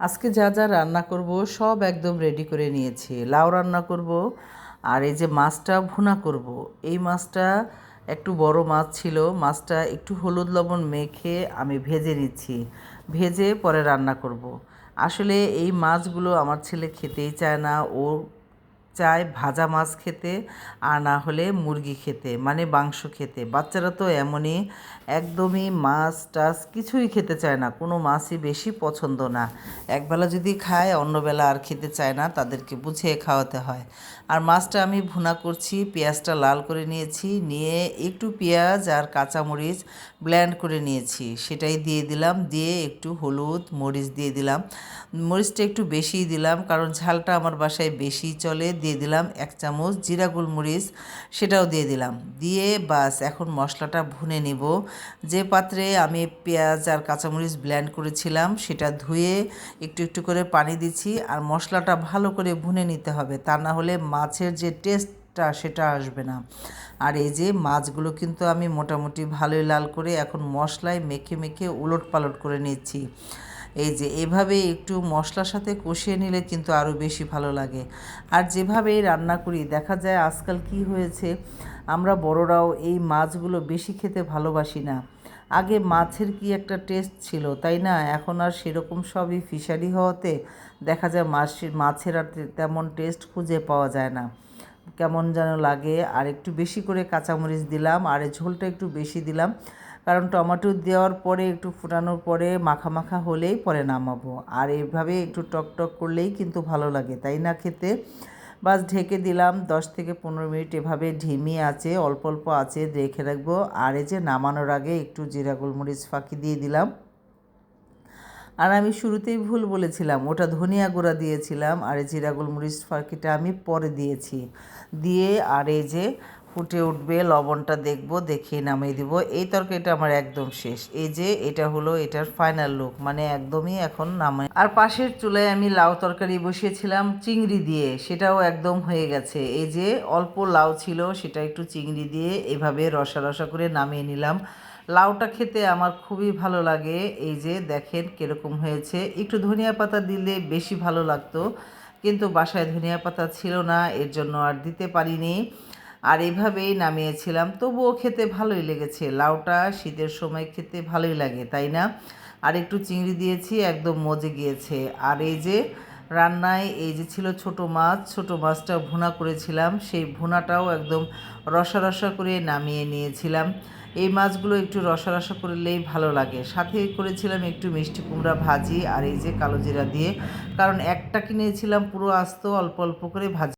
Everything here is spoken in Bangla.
আজকে যা যা রান্না করব সব একদম রেডি করে নিয়েছি। লাউ রান্না করব আর এই যে মাছটা ভুনা করব। এই মাছটা একটু বড় মাছ ছিল, মাছটা একটু হলুদ লবণ মেখে আমি ভেজে নিচ্ছি। ভেজে পরে রান্না করব। আসলে এই মাছগুলো আমার ছেলে খেতেই চায় না, ও চায় ভাজা মাছ খেতে আর না হলে মুরগি খেতে মানে মাংস খেতে। বাচ্চারা তো এমনই, একদমই মাছ টাছ কিছুই খেতে চায় না, কোনো মাছই বেশি পছন্দ না। একবেলা যদি খায়, অন্যবেলা আর খেতে চায় না, তাদেরকে বুঝিয়ে খাওয়াতে হয়। আর মাছটা আমি ভুনা করছি, পেঁয়াজটা লাল করে নিয়েছি, নিয়ে একটু পেঁয়াজ আর কাঁচামরিচ ব্ল্যান্ড করে নিয়েছি। সেটাই দিয়ে দিলাম, দিয়ে একটু হলুদ মরিচ দিয়ে দিলাম। মরিচটা একটু বেশিই দিলাম, কারণ ঝালটা আমার বাসায় বেশি চলে দিয়ে দিলাম এক চামচ জিরা গোলমরিচ, সেটাও দিয়ে দিলাম। দিয়ে বাস, এখন মশলাটা ভুনে নিব। যে পাত্রে আমি পেঁয়াজ আর কাঁচামরিচ ব্ল্যান্ড করেছিলাম, সেটা ধুয়ে একটু একটু করে পানি দিচ্ছি আর মশলাটা ভালো করে ভুনে নিতে হবে, তা না হলে মাছের যে টেস্টটা সেটা আসবে না। আর এই যে মাছগুলো কিন্তু আমি মোটামুটি ভালোই লাল করে এখন মশলায় মেখে মেখে উলট পালট করে নিচ্ছি। এই যে এভাবে একটু মশলার সাথে কষিয়ে নিলে কিন্তু আরও বেশি ভালো লাগে। আর যেভাবে রান্না করি, দেখা যায় আজকাল কি হয়েছে, আমরা বড়রাও এই মাছগুলো বেশি খেতে ভালোবাসি না। আগে মাছের কি একটা টেস্ট ছিল, তাই না? এখন আর সেরকম সবই ফিশারি হওয়াতে দেখা যায় মাছের মাছের আর তেমন টেস্ট খুঁজে পাওয়া যায় না। কেমন যেন লাগে, আর একটু বেশি করে কাঁচামরিচ দিলাম, আর ঝোলটা একটু বেশি দিলাম। কারণ টমেটো দেওয়ার পরে একটু ফুটানোর পরে মাখা মাখা হলেই পরে নামাবো। আর এভাবে একটু টক টক করলেই কিন্তু ভালো লাগে, তাই না খেতে? বাস ঢেকে দিলাম, দশ থেকে পনেরো মিনিট এভাবে ঢিমি আছে, অল্প অল্প আছে, রেখে রাখব। আর এই যে নামানোর আগে একটু জিরা গোলমরিচ ফাঁকি দিয়ে দিলাম। আর আমি শুরুতেই ভুল বলেছিলাম, ওটা ধনিয়া গুঁড়া দিয়েছিলাম, আর জিরা গোলমরিচ ফাঁকিটা আমি পরে দিয়েছি। দিয়ে আর এই যে ফুটে উঠবে, লবণটা দেখব দেখে নামিয়ে দিব। এই তরকারিটা আমার একদম শেষ। এই যে এটা হলো এটার ফাইনাল লুক মানে একদমই এখন নামে। আর পাশের চুলায় আমি লাউ তরকারি বসিয়েছিলাম, চিংড়ি দিয়ে, সেটাও একদম হয়ে গেছে। এই যে অল্প লাউ ছিল, সেটা একটু চিংড়ি দিয়ে এভাবে রসা রসা করে নামিয়ে নিলাম। লাউটা খেতে আমার খুবই ভালো লাগে। এই যে দেখেন কীরকম হয়েছে। একটু ধনিয়া পাতা দিলে বেশি ভালো লাগতো, কিন্তু বাসায় ধনিয়া পাতা ছিল না, এর জন্য আর দিতে পারিনি। আর এভাবেই নামিয়েছিলাম। তবুও খেতে ভালোই লেগেছে। লাউটা শীতের সময় খেতে ভালোই লাগে, তাই না? আর একটু চিংড়ি দিয়েছি, একদম মজে গিয়েছে। আর এই যে রান্নায় এই যে ছিল ছোট মাছ, ছোট মাছটা ভুনা করেছিলাম। সেই ভুনাটাও একদম রসা রসা করে নামিয়ে নিয়েছিলাম। এই মাছগুলো একটু রসা রসা করলেই ভালো লাগে। সাথে করেছিলাম একটু মিষ্টি কুমড়া ভাজি আর এই যে কালো জিরা দিয়ে। কারণ একটা কিনেছিলাম পুরো আস্ত, অল্প অল্প করে ভাজি।